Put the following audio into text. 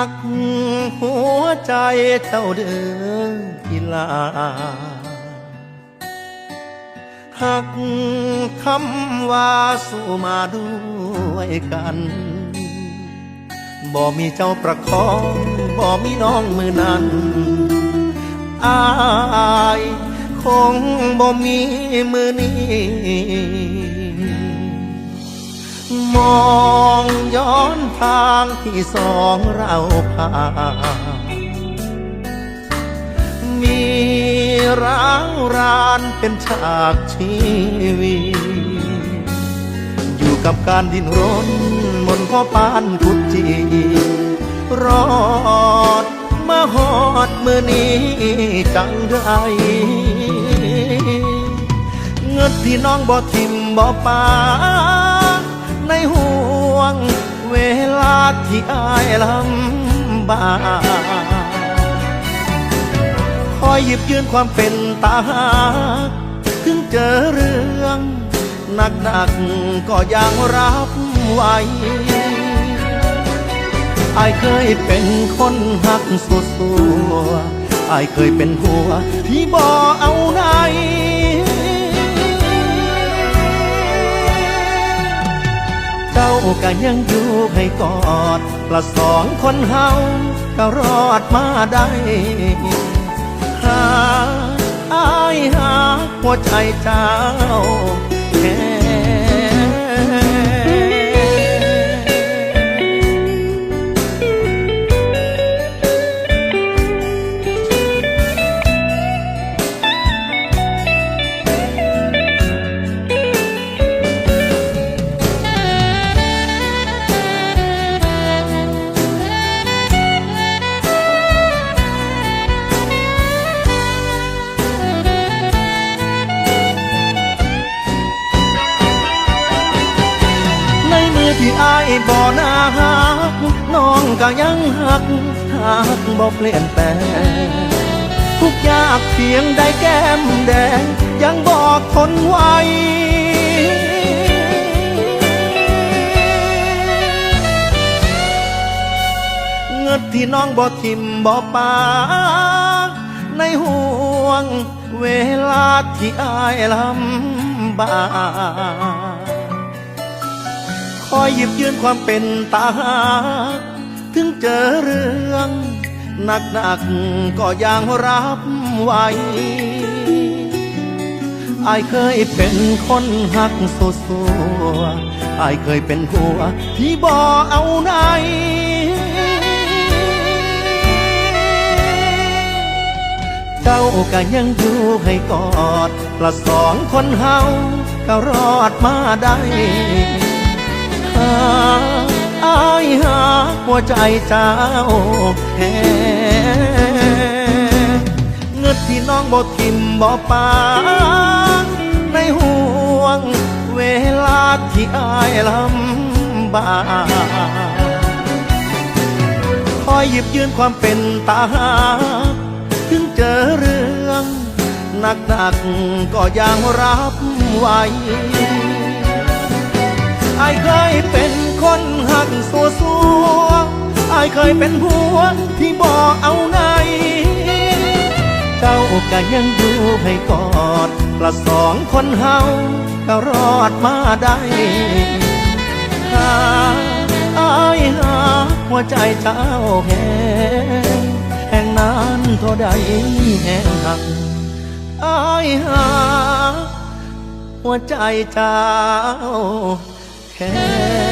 ักหัวใจเจ้าเด้อกีลาหักคำว่าสู้มาด้วยกัน บ่มีเจ้าประคองบ่มีน้องมือนั้นอายคงบ่มีมือนี้ มองย้อนทางที่สองเราผ่านมีร้าวรานเป็นฉากชีวิตอยู่กับการดิ้นรนมนข้อปานทุดจีรอดมาหอดมือนี้จังได้เงินที่น้องบ่ทิมบ่ปา ในห่วง เวลาที่อายลำบากคอยหยิบยืนความเป็นตาหาถึงเจอเรื่องหนักหนักๆก็ยังรับไหวอายเคยเป็นคนหักสุดสัวอายเคยเป็นหัวที่บ่เอาไหน เจ้าก็ยังอยู่ให้กอดละสองคนเฮาก็รอดมาได้หาอายหาหัวใจเจ้า ที่อายบ่นาหักน้องก็ยังหักหักบ่เปลี่ยนแปลงทุกยากเพียงได้แก้มแดง ยังบอกทนไว้เงินที่น้องบ่ทิมบ่ปาในห่วงเวลาที่อายลำบาก คอยหยิบยืนความเป็นตาหากถึงเจอเรื่องหนักหนักๆก็ยังรับไหวอายเคยเป็นคนหักสัวสัวอายเคยเป็นหัวที่บ่เอาไหนเจ้าก็ยังอยู่ให้กอดละสองคนเฮาก็รอดมาได้าอายหาหัวใจเจ้าแค่เงินที่น้องบ่ทิมบ่ปาในห่วงเวลาที่อายลำบากคอยหยิบยืนความเป็นตาหา ถึงเจอเรื่องหนักหนักก็ยังรับไหว อายเคยเป็นคนหักสัวสัวอายเคยเป็นผัวที่บ่เอาไหนเจ้าก็ยังอยู่ให้กอดละสองคนเฮาก็รอดมาได้หาอายหาหัวใจเจ้าแห้งแห่งนานเท่าใดแห่งหักอายหาหัวใจเจ้า แค่